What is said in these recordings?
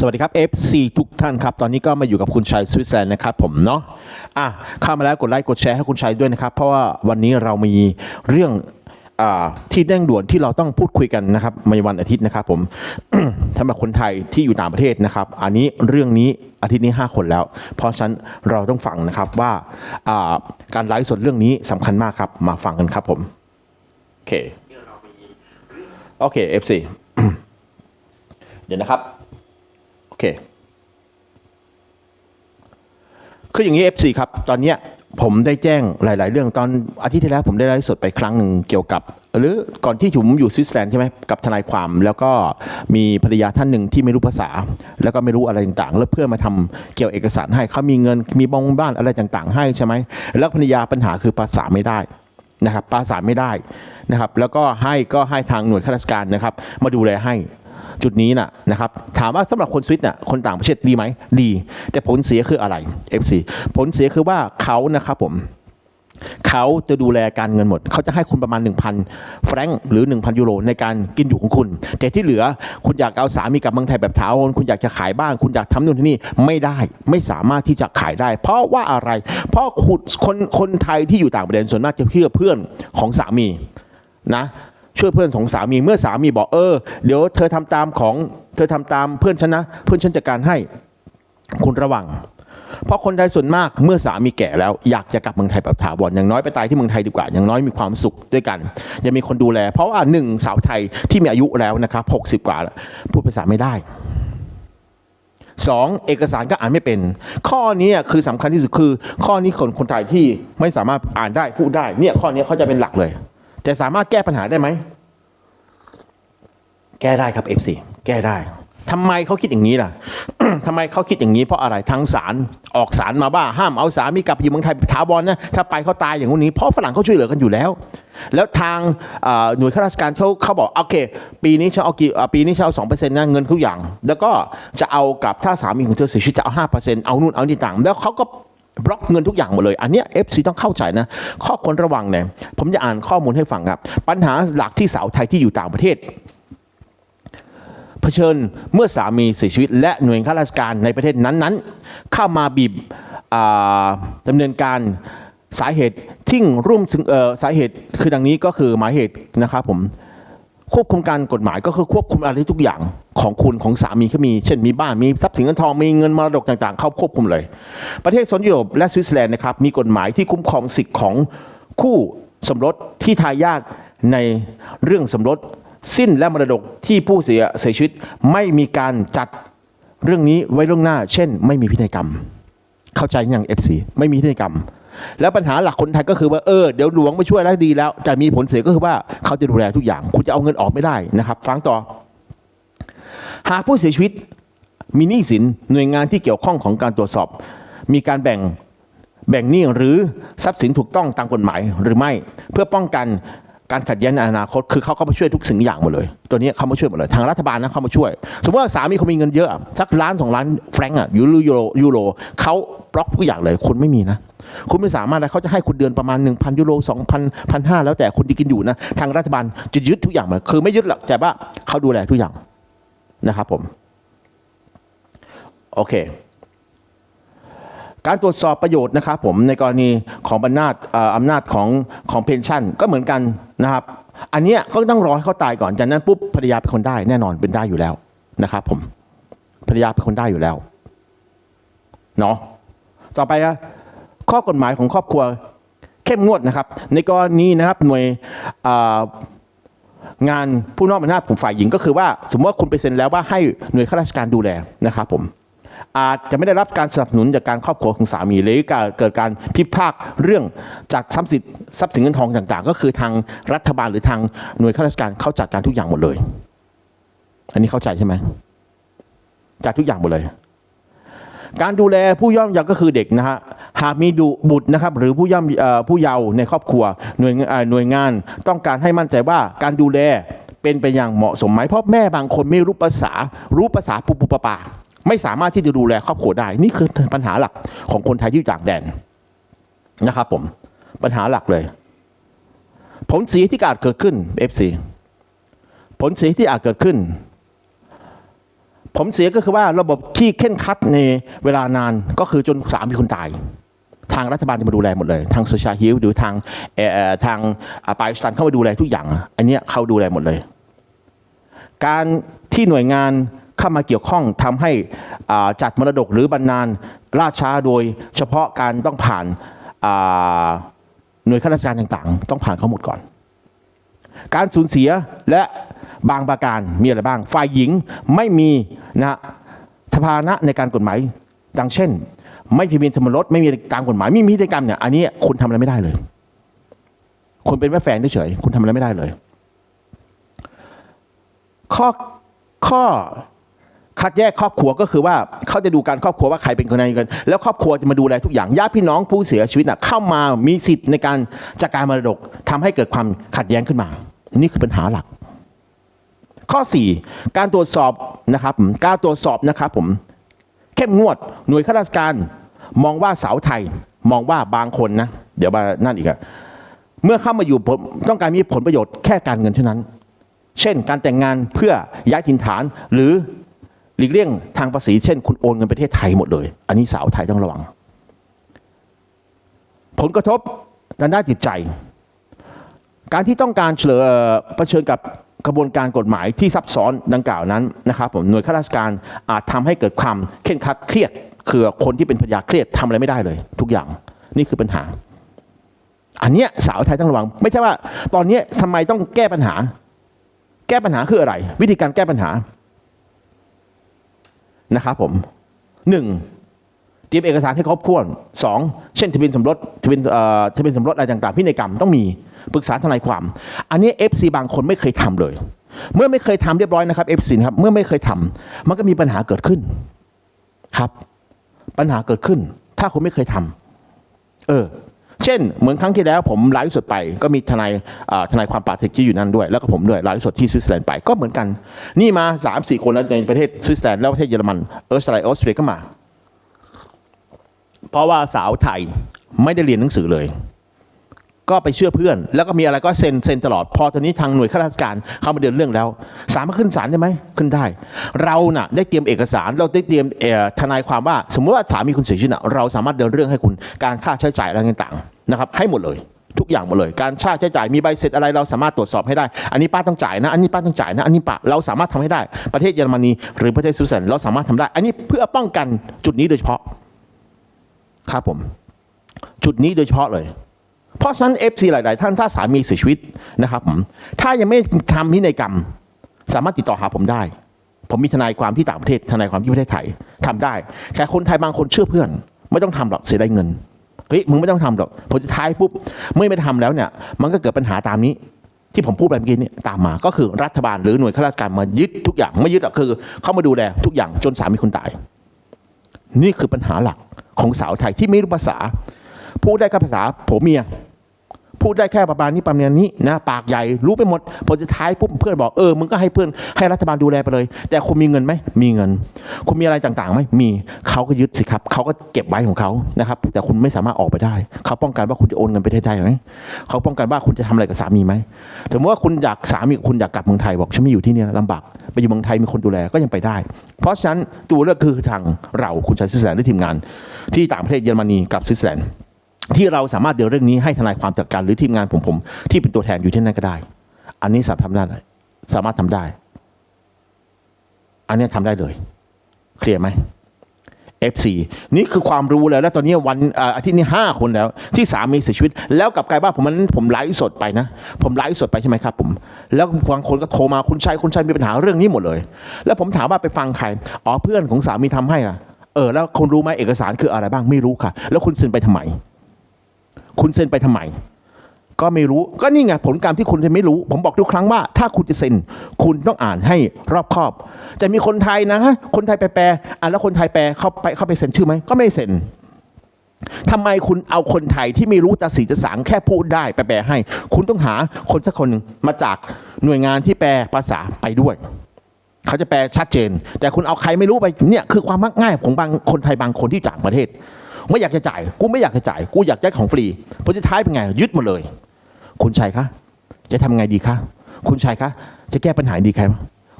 สวัสดีครับ FC ทุกท่านครับ ตอนนี้ก็มาอยู่กับคุณชัยสวิตเซอร์แลนด์นะครับผมเนาะอะเข้ามาแล้วกดไลค์กดแชร์ให้คุณชัยด้วยนะครับ เพราะว่าวันนี้เรามีเรื่องอาที่เร่งด่วนที่เราต้องพูดคุยกันนะครับในวันอาทิตย์นะครับ ผมสำหรับคนไทยที่อยู่ต่างประเทศนะครับ อันนี้เรื่องนี้อาทิตย์นี้ 5 คนแล้ว เพราะฉะนั้นเราต้องฟังนะครับว่าอ่าการไลฟ์สดเรื่องนี้สำคัญมากครับ มาฟังกันครับผมโอเคโอเค FC เดี๋ยวนะครับ เค คืออย่างนี้ FC ครับ ตอนเนี้ยผมได้แจ้งหลาย ๆ เรื่องตอนอาทิตย์ที่แล้วผมได้ไลฟ์สดไปครั้งหนึ่งเกี่ยวกับ หรือก่อนที่ผมอยู่สวิตเซอร์แลนด์ใช่ไหมกับทนายความแล้วก็มีภรรยาท่านหนึ่งที่ไม่รู้ภาษา แล้วก็ไม่รู้อะไรต่าง ๆ แล้วเพื่อนมาทำเกี่ยวเอกสารให้เขามีเงินมีบองบ้านอะไรต่าง ๆ ให้ใช่ไหมแล้วภรรยาปัญหาคือภาษาไม่ได้นะครับภาษาไม่ได้นะครับ แล้วก็ให้ก็ให้ทางหน่วยข้าราชการนะครับ มาดูแลให้ จุดนี้นะนะครับถามว่าสำหรับคนสวิตน่ะคนต่างประเทศดีไหมดี แต่ผลเสียคืออะไร FC ผลเสียคือว่าเขานะครับผมเขาจะดูแลการเงินหมด เขาจะให้คุณประมาณ 1,000 แฟรงก์หรือ 1,000 ยูโรในการกินอยู่ของคุณ แต่ที่เหลือคุณอยากเอาสามีกลับเมืองไทยแบบถาวรคุณอยากจะขายบ้าน คุณอยากทำนู่นที่นี่ไม่ได้ไม่สามารถที่จะขายได้ เพราะว่าอะไร เพราะคนคนไทยที่อยู่ต่างประเทศส่วนมากจะเชื่อเพื่อนของสามีนะ ช่วยเพื่อนของสามีเมื่อสามีบอกเออเดี๋ยวเธอทำตามของเธอทำตามเพื่อนฉันนะ เพื่อนฉันจัดการให้คุณระวัง เพราะคนไทยส่วนมากเมื่อสามีแก่แล้วอยากจะกลับเมืองไทยแบบถาวรอย่างน้อยไปตายที่เมืองไทยดีกว่า อย่างน้อยมีความสุขด้วยกันยังมีคนดูแล เพราะว่าหนึ่งสาวไทยที่มีอายุแล้วนะครับหกสิบกว่าแล้วพูดภาษาไม่ได้สองเอกสารก็อ่านไม่เป็น ข้อนี้คือสำคัญที่สุดคือ ข้อนี้คนคนไทยที่ไม่สามารถอ่านได้พูดได้เนี่ยข้อนี้เขาจะเป็นหลักเลย แต่สามารถแก้ปัญหาได้ไหม แก้ได้ครับ FC แก้ได้ทำไมเขาคิดอย่างนี้ล่ะทำไมเขาคิดอย่างนี้เพราะอะไรทางศาลออกศาลมาว่าห้ามเอาสามีกลับไปอยู่เมืองไทยถาวรนะถ้าไปเขาตายอย่างนี้เพราะฝรั่งเขาช่วยเหลือกันอยู่แล้ว แล้วทางเอ่อหน่วยข้าราชการเขาเขาบอกโอเค ปีนี้ฉันเอากี่เอ่อปีนี้ฉันเอาสองเปอร์เซ็นต์นะเงินทุกอย่าง แล้วก็จะเอากับถ้าสามีของเธอเสียชีวิตจะเอาห้าเปอร์เซ็นต์เอานู่นเอานี่ต่าง แล้วเขาก็ บล็อกเงินทุกอย่างหมดเลย อันนี้ย FC ต้องเข้าใจนะ ข้อควรระวังเนี่ย ผมจะอ่านข้อมูลให้ฟังครับ ปัญหาหลักที่สาวไทยที่อยู่ต่างประเทศเผชิญเมื่อสามีเสียชีวิต และหน่วยข้าราชการในประเทศนั้นๆ เข้ามาบีบดำเนินการสาเหตุที่ร่วมสาเหตุคือดังนี้ก็คือหมายเหตุนะครับผม ควบคุมการกฎหมายก็คือควบคุมอะไรทุกอย่างของคุณของสามีเขามี เช่นมีบ้านมีทรัพย์สินเงินทองมีเงินมรดกต่างๆ เข้าควบคุมเลย ประเทศโซนยุโรปและสวิตเซอร์แลนด์นะครับมีกฎหมายที่คุ้มครองสิทธิ์ของคู่สมรสที่ทายาทในเรื่องสมรสสิ้นและมรดกที่ผู้เสียเสียชีวิตไม่มีการจัดเรื่องนี้ไว้ล่วงหน้า เช่น ไม่มีพินัยกรรม เข้าใจยัง FC ไม่มีพินัยกรรม แล้วปัญหาหลักคนไทยก็คือว่าเออเดี๋ยวหลวงมาช่วยแล้วดีแล้ว แต่มีผลเสียก็คือว่าเขาจะดูแลทุกอย่าง คุณจะเอาเงินออกไม่ได้นะครับฟังต่อ หากผู้เสียชีวิตมีหนี้สินหน่วยงานที่เกี่ยวข้องของการตรวจสอบ มีการแบ่งแบ่งหนี้หรือทรัพย์สินถูกต้องตามกฎหมายหรือไม่ เพื่อป้องกัน การขัดแย้งในอนาคตคือเขาเข้ามาช่วยทุกสิ่งอย่างหมดเลย ตัวนี้เขามาช่วยหมดเลยทางรัฐบาลนะเขามาช่วย สมมติว่าสามีเขามีเงินเยอะสักล้านสองล้านแฟรงก์อะยูโรยูโรยูโรเขาบล็อกทุกอย่างเลยคุณไม่มีนะ คุณไม่สามารถนะเขาจะให้คุณเดือนประมาณ 1,000 ยูโร2,000 1,500 แล้วแต่คุณที่กินอยู่นะ ทางรัฐบาลจะยึดทุกอย่างหมดคือไม่ยึดหรอกแต่ว่าเขาดูแลทุกอย่างนะครับผมโอเค การตรวจสอบประโยชน์นะครับผมในกรณีของอำนาจอำนาจของของเพนชั่น ก็เหมือนกันนะครับ อันเนี้ยก็ต้องรอให้เขาตายก่อนจากนั้นปุ๊บภรรยาเป็นคนได้แน่นอนเป็นได้อยู่แล้วนะครับผมภรรยาเป็นคนได้อยู่แล้วเนาะต่อไปนะข้อกฎหมายของครอบครัวเข้มงวดนะครับ ในกรณีนะครับหน่วยงานผู้นอกอำนาจของฝ่ายหญิงก็คือว่า สมมติว่าคุณไปเซ็นแล้วว่าให้หน่วยข้าราชการดูแลนะครับผม อาจจะไม่ได้รับการสนับสนุนจากการครอบครัวของสามีหรือเกิดการพิพากเรื่องจากทรัพย์สินทรัพย์สินเงินทองต่างๆ ก็คือทางรัฐบาลหรือทางหน่วยข้าราชการเข้าจัดการทุกอย่างหมดเลย อันนี้เข้าใจใช่ไหมจัดทุกอย่างหมดเลย การดูแลผู้ย่อมเยาว์ก็คือเด็กนะฮะหากมีดุบุตรนะครับหรือผู้ย่อมผู้เยาว์ในครอบครัวหน่วยหน่วยงานต้องการให้มั่นใจว่าการดูแลเป็นไปอย่างเหมาะสมไหมเพราะแม่บางคนไม่รู้ภาษา รู้ภาษาปุบปุปะปา ไม่สามารถที่จะดูแลครอบครัวได้ นี่คือปัญหาหลักของคนไทยที่อยู่ต่างแดนนะครับผม ปัญหาหลักเลย ผลเสียที่อาจเกิดขึ้น FC ผลเสียที่อาจเกิดขึ้น ผมเสียก็คือว่าระบบที่เข้มขัดในเวลานานก็คือจนสามีคนตาย ทางรัฐบาลจะมาดูแลหมดเลย ทางโซชาฮิลหรือทางเอ่อเอ่อทางปายสตันเข้ามาดูแลทุกอย่าง อันนี้เขาดูแลหมดเลย การที่หน่วยงาน เข้ามาเกี่ยวข้องทำให้จัดมรดกหรือบรรณานล่าช้าโดยเฉพาะการต้องผ่านาหน่วยข้าราชการต่างๆ ต้องผ่านเขาหมดก่อน การสูญเสียและบางประการมีอะไรบ้าง ฝ่ายหญิงไม่มีนะสภานะในการกฎหมายดังเช่น ไม่พิมีสมรสไม่มีตามกฎหมายไม่มีนิติกรรมเนี่ยอันนี้คุณทำอะไรไม่ได้เลยคุณเป็นแม่แฟนเฉยๆคุณทำอะไรไม่ได้เลย ข้อข้อ คัดแยกครอบครัวก็คือว่าเขาจะดูการครอบครัวว่าใครเป็นคนไหนกัน แล้วครอบครัวจะมาดูแลทุกอย่างญาติพี่น้องผู้เสียชีวิตน่ะเข้ามามีสิทธิ์ในการจัดการมรดกทำให้เกิดความขัดแย้งขึ้นมา นี่คือปัญหาหลัก ข้อ 4 การตรวจสอบนะครับการตรวจสอบนะครับผมเข้มงวดหน่วยข้าราชการ มองว่าสาวไทยมองว่าบางคนนะ เดี๋ยวมานั่นอีกอะเมื่อเข้ามาอยู่ผมต้องการมีผลประโยชน์แค่การเงินเท่านั้น เช่น การแต่งงานเพื่อย้ายถิ่นฐานหรือ หลีกเลี่ยงทางภาษีเช่น คุณโอนเงินประเทศไทยหมดเลย อันนี้สาวไทยต้องระวัง ผลกระทบทางด้านจิตใจ การที่ต้องการเฉลเอ่อเผชิญกับกระบวนการกฎหมายที่ซับซ้อนดังกล่าวนั้นนะครับผมหน่วยข้าราชการอาจทำให้เกิดความเคร่งครัดเครียดคือคนที่เป็นพยาเครียดทำอะไรไม่ได้เลย ทุกอย่างนี่คือปัญหา อันเนี้ยสาวไทยต้องระวัง ไม่ใช่ว่า ตอนนี้ทำไมต้องแก้ปัญหา แก้ปัญหาคืออะไร วิธีการแก้ปัญหา นะครับผมหนึ่งเตรียมเอกสารให้ครบถ้วนสองเช่นทะเบียนสมรสทะเบียนทะเบียนสมรสอะไรต่างๆพินัยกรรมต้องมีปรึกษาทนายความ อันนี้ FC บางคนไม่เคยทำเลย เมื่อไม่เคยทำเรียบร้อยนะครับ FC ครับเมื่อไม่เคยทำมันก็มีปัญหาเกิดขึ้นครับ ปัญหาเกิดขึ้น ถ้าคุณไม่เคยทำเออ เช่น เหมือนครั้งที่แล้วผมไลฟ์สดไป ก็มีทนายทนายความปาเทคที่อยู่นั่นด้วย แล้วก็ผมด้วยไลฟ์สดที่สวิตเซอร์แลนด์ไปก็เหมือนกัน นี่มา3ามสี่คนแล้วในประเทศสวิตเซอร์แลนด์แล้วประเทศเยอรมันเออสไตรออสเตรียก็มา เพราะว่าสาวไทยไม่ได้เรียนหนังสือเลย ก็ไปเชื่อเพื่อน แล้วก็มีอะไรก็เซ็นเซ็นตลอดพอตอนนี้ทางหน่วยข้าราชการเข้ามาเดินเรื่องแล้ว สามารถขึ้นศาลได้ไหมขึ้นได้ เราน่ะได้เตรียมเอกสารเราได้เตรียมทนายความว่า สมมติว่าสามีคุณเสียชีวิตเราสามารถเดินเรื่องให้คุณการค่าใช้จ่ายอะไรต่างๆ นะครับให้หมดเลยทุกอย่างหมดเลย การค่าใช้จ่ายมีใบเสร็จอะไรเราสามารถตรวจสอบให้ได้ อันนี้ป้าต้องจ่ายนะ อันนี้ป้าต้องจ่ายนะ อันนี้ป้าเราสามารถทำให้ได้ ประเทศเยอรมนีหรือประเทศสวิตเซอร์แลนด์เราสามารถทำได้ อันนี้เพื่อป้องกันจุดนี้โดยเฉพาะ ครับผม จุดนี้โดยเฉพาะเลย เพราะฉะนั้น FC หลาย ๆ ท่านถ้าสามีเสียชีวิตนะครับผม ถ้ายังไม่ทำพินัยกรรม สามารถติดต่อหาผมได้ ผมมีทนายความที่ต่างประเทศ ทนายความที่ประเทศไทยทำได้ แต่คนไทยบางคนเชื่อเพื่อน ไม่ต้องทำหรอกเสียดายเงิน เฮ้ยมึงไม่ต้องทำหรอกพอจะท้ายปุ๊บเมื่อไม่ทำแล้วเนี่ยมันก็เกิดปัญหาตามนี้ที่ผมพูดไปเมื่อกี้เนี่ยตามมาก็คือรัฐบาลหรือหน่วยข้าราชการมายึดทุกอย่างไม่ยึดหรอกคือ เข้ามาดูแลทุกอย่างจนสามีคนตาย นี่คือปัญหาหลักของสาวไทยที่ไม่รู้ภาษาพูดได้แค่ภาษาผัวเมีย พูดได้แค่ประมาณนี้ประมาณนี้นะปากใหญ่รู้ไปหมดพอสุดท้ายปุ๊บเพื่อนบอกเออมึงก็ให้เพื่อนให้รัฐบาลดูแลไปเลย แต่คุณมีเงินไหมมีเงิน คุณมีอะไรต่างๆไหมมีเขาก็ยึดสิครับเขาก็เก็บไว้ของเขานะครับแต่คุณไม่สามารถออกไปได้ เขาป้องกันว่าคุณจะโอนเงินไปทศไทยไหมเขาป้องกันว่าคุณจะทำอะไรกับสามีไหมสมมติว่าคุณอยากสามีคุณอยากกลับเมืองไทยบอกฉันไม่อยู่ที่นี่ลำบากไปอยู่เมืองไทยมีคนดูแลก็ยังไปได้ เพราะฉะนั้นตัวเลือกคือทางเราคุณชายสวิตเซอร์แลนด์และทีมงาน ที่ต่างประเทศเยอรมนีกับสวิตเซอร์แลนด์ ที่เราสามารถเดินเรื่องนี้ให้ทนายความจัดการหรือทีมงานผมผม ที่เป็นตัวแทนอยู่ที่นั่นก็ได้ อันนี้สามารถทำได้สามารถทำได้ อันนี้ทำได้เลย เคลียร์ไหม F4 นี่คือความรู้แล้ว แล้วตอนนี้วันอาทิตย์นี้ห้าคนแล้ว ที่สามีเสียชีวิต แล้วกลับกลายว่าผมมันผมไลฟ์สดไปนะ ผมไลฟ์สดไปใช่ไหมครับผม แล้วบางคนก็โทรมาคุณชัยคุณชัยมีปัญหาเรื่องนี้หมดเลย แล้วผมถามว่าไปฟังใครอ๋อเพื่อนของสามีทำให้อะเออแล้วคุณรู้ไหมเอกสารคืออะไรบ้างไม่รู้ค่ะ แล้วคุณซ็นไปทำไม คุณเซ็นไปทำไม ก็ไม่รู้ก็นี่ไงผลกรรที่คุณจะไม่รู้ ผมบอกทุกครั้งว่า ถ้าคุณจะเซ็นคุณต้องอ่านให้รอบคอบจะมีคนไทยนะฮะคนไทยแปลอ่านแล้วคนไทยแปลเข้าไปเข้าไปเซ็นชื่อไหมก็ไม่เซ็นทำไมคุณเอาคนไทยที่ไม่รู้ตาสีจะสางแค่พูดได้แปลให้ คุณต้องหาคนสักคนมาจากหน่วยงานที่แปลภาษาไปด้วย เขาจะแปลชัดเจน แต่คุณเอาใครไม่รู้ไปเนี่ยคือความมักง่ายของบางคนไทยบางคนที่จากประเทศ ไม่อยากจะจ่าย กูไม่อยากจะจ่าย กูอยากได้ของฟรีผลสุดท้ายเป็นไง ยึดหมดเลย คุณชัยคะ จะทำไงดีคะ คุณชัยคะ จะแก้ปัญหาดีใคร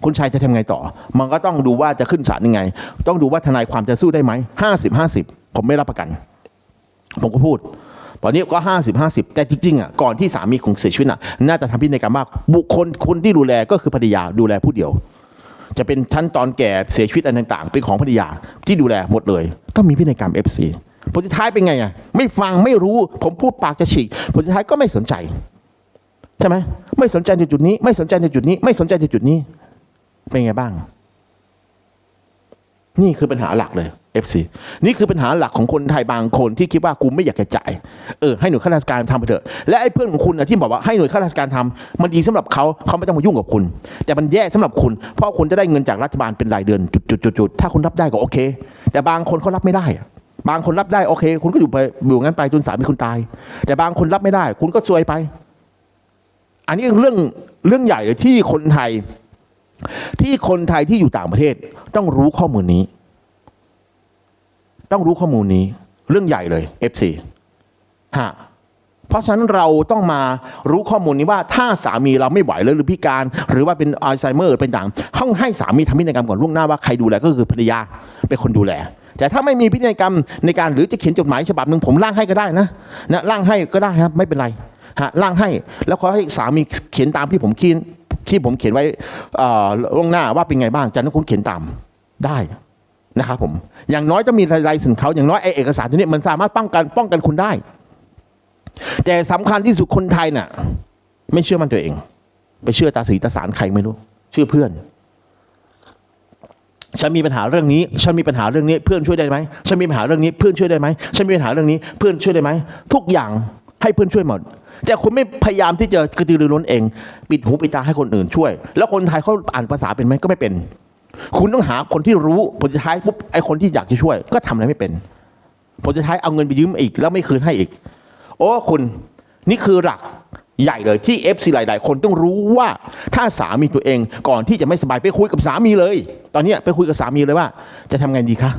คุณชัยจะทำไงต่อ มันก็ต้องดูว่าจะขึ้นศาลยังไง ต้องดูว่าทนายความจะสู้ได้ไหมห้าสิบห้าสิบผมไม่รับประกัน ผมก็พูดตอนนี้ก็ห้าสิบห้าสิบแต่จริงๆอะก่อนที่สามีของเสียชีวิตอะน่าจะทำพินัยกรรมว่าบุคคลคนที่ดูแลก็คือภรรยาดูแลผู้เดียว จะเป็นชั้นตอนแก่เสียชีวิตอะไรต่าง ๆ เป็นของภรรยาที่ดูแลหมดเลย ต้องมีพินัยกรรม FC ผลสุดท้ายเป็นไงอะไม่ฟังไม่รู้ ผมพูดปากจะฉีกผลสุดท้ายก็ไม่สนใจใช่ไหมไม่สนใจในจุดนี้ ไม่สนใจในจุดนี้ ไม่สนใจในจุดนี้ เป็นไงบ้าง นี่คือปัญหาหลักเลย FC นี่คือปัญหาหลักของคนไทยบางคนที่คิดว่ากูไม่อยากจะจ่ายเออให้หน่วยข้าราชการทำไปเถอะและไอ้เพื่อนของคุณนะที่บอกว่าให้หน่วยข้าราชการทำมันดีสำหรับเขาเขาไม่ต้องมายุ่งกับคุณ แต่มันแย่สำหรับคุณ เพราะคุณจะได้เงินจากรัฐบาลเป็นรายเดือนจุดๆๆๆถ้าคุณรับได้ก็โอเค แต่บางคนเขารับไม่ได้อะ บางคนรับได้โอเค คุณก็อยู่ไปอยู่งั้นไปจนสามีคุณตาย แต่บางคนรับไม่ได้ คุณก็ซวยไป อันนี้เรื่องเรื่องใหญ่เลยที่คนไทย ที่คนไทยที่อยู่ต่างประเทศ ต้องรู้ข้อมูลนี้ ต้องรู้ข้อมูลนี้ เรื่องใหญ่เลย FC ฮะเพราะฉะนั้นเราต้องมารู้ข้อมูลนี้ว่าถ้าสามีเราไม่ไหวแล้วหรือพิการ หรือว่าเป็นอัลไซเมอร์เป็นต่างต้องให้สามีทำพินัยกรรมก่อนล่วงหน้าว่าใครดูแลก็คือภรรยาเป็นคนดูแล แต่ถ้าไม่มีพินัยกรรมในการหรือจะเขียนจดหมายฉบับหนึ่งผมร่างให้ก็ได้นะนะร่างให้ก็ได้ครับไม่เป็นไรฮะร่างให้แล้วขอให้สามีเขียนตามที่ผมเขียนที่ผมเขียนไว้อ่อล่วงหน้าว่าเป็นไงบ้างจากนั้นคุณเขียนตามได้นะครับผมอย่างน้อยต้องมีลายเซ็นเขาอย่างน้อยไอเอกสารตัวนี้มันสามารถป้องกันป้องกันคุณได้ แต่สำคัญที่สุดคนไทยน่ะ ไม่เชื่อมันตัวเอง ไปเชื่อตาสีตาสารใครไม่รู้ เชื่อเพื่อน ฉันมีปัญหาเรื่องนี้ ฉันมีปัญหาเรื่องนี้ เพื่อนช่วยได้ไหมฉันมีปัญหาเรื่องนี้ เพื่อนช่วยได้ไหมฉันมีปัญหาเรื่องนี้ เพื่อนช่วยได้ไหม ทุกอย่างให้เพื่อนช่วยหมด แต่คุณไม่พยายามที่จะกระตือรือร้นเอง ปิดหูปิดตาให้คนอื่นช่วย แล้วคนไทยเขาอ่านภาษาเป็นไหมก็ไม่เป็น คุณต้องหาคนที่รู้ผลสุดท้ายปุ๊บไอ้คนที่อยากจะช่วย ก็ทำอะไรไม่เป็นผลสุดท้ายเอาเงินไปยืมอีก แล้วไม่คืนให้อีก โอ้คุณ นี่คือหลัก ใหญ่เลยที่ FC หลาย ๆ คนต้องรู้ว่าถ้าสามีตัวเองก่อนที่จะไม่สบายไปคุยกับสามีเลย ตอนนี้ไปคุยกับสามีเลยว่า จะทำไงดีคะ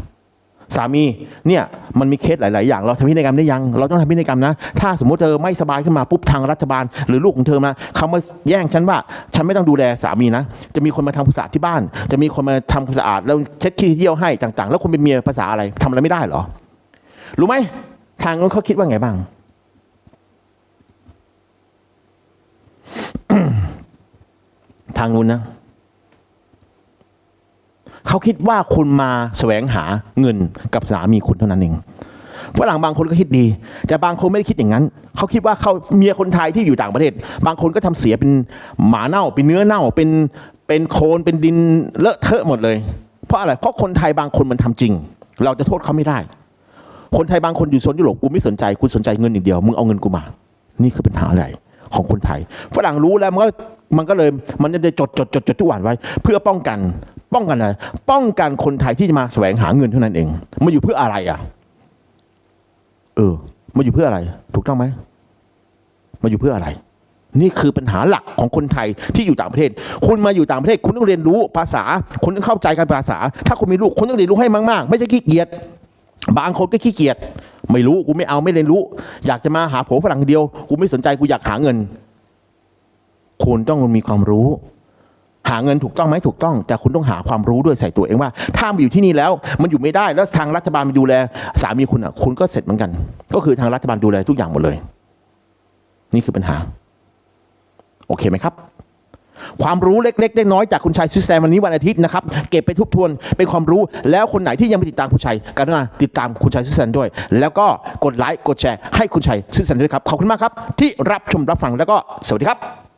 สามีเนี่ยมันมีเคสหลาย ๆ อย่าง เราทำพินัยกรรมได้ยัง เราต้องทำพินัยกรรมนะ ถ้าสมมติเธอไม่สบายขึ้นมาปุ๊บทางรัฐบาล หรือลูกของเธอมาเขามาแย่งฉันว่า ฉันไม่ต้องดูแลสามีนะ จะมีคนมาทำความสะอาดที่บ้าน จะมีคนมาทำความสะอาดแล้วเช็ดขี้เยี่ยวให้ต่าง ๆ แล้วคุณเป็นเมียภาษาอะไรทำอะไรไม่ได้หรอ รู้ไหมทางนู้นเขาคิดว่าไงบ้าง ทางนู้นนะเขาคิดว่าคุณมาแสวงหาเงินกับสามีคุณเท่านั้นเองฝรั่งบางคนก็คิดดี แต่บางคนไม่ได้คิดอย่างนั้น เขาคิดว่าเขาเมียคนไทยที่อยู่ต่างประเทศ บางคนก็ทำเสียเป็นหมาเน่า เป็นเนื้อเน่า เป็นเป็นโคลนเป็นดินเลอะเทอะหมดเลย เพราะอะไร เพราะคนไทยบางคนมันทำจริง เราจะโทษเขาไม่ได้ คนไทยบางคนอยู่โซนยุโรปกูไม่สนใจกูสนใจเงินอย่างเดียวมึงเอาเงินกูมา นี่คือปัญหาใหญ่ของคนไทยฝรั่งรู้แล้วมันก็ มันก็เลยมันจะจดจดจดจดทุกวันไว้ เพื่อป้องกันป้องกันอะไรป้องกันคนไทยที่จะมาแสวงหาเงินเท่านั้นเองมาอยู่เพื่ออะไรอะ เออมาอยู่เพื่ออะไร ถูกต้องไหมมาอยู่เพื่ออะไร นี่คือปัญหาหลักของคนไทยที่อยู่ต่างประเทศ คุณมาอยู่ต่างประเทศ คุณต้องเรียนรู้ภาษา คุณต้องเข้าใจการภาษา ถ้าคุณมีลูกคุณต้องเรียนรู้ให้มากๆ ไม่ใช่ขี้เกียจบางคนก็ขี้เกียจไม่รู้กูไม่เอาไม่เรียนรู้ อยากจะมาหาผัวฝรั่งเดียวกูไม่สนใจกูอยากหาเงิน คุณต้องมีความรู้ หาเงินถูกต้องไหมถูกต้อง แต่คุณต้องหาความรู้ด้วยใส่ตัวเองว่า ถ้ามาอยู่ที่นี่แล้วมันอยู่ไม่ได้แล้วทางรัฐบาลมาดูแล สามีคุณอะคุณก็เสร็จเหมือนกัน ก็คือทางรัฐบาลดูแลทุกอย่างหมดเลย นี่คือปัญหา โอเคไหมครับความรู้เล็กๆน้อยๆจากคุณชัยซิสแซมวันนี้วันอาทิตย์นะครับ เก็บไปทบทวนเป็นความรู้แล้วคนไหนที่ยังไม่ติดตามคุณชัยกรุณาติดตามคุณชัยซิสแซมด้วย แล้วก็กดไลค์กดแชร์ให้คุณชัยซิสแซมด้วยครับขอบคุณมากครับ ที่รับชมรับฟังแล้วก็สวัสดีครับ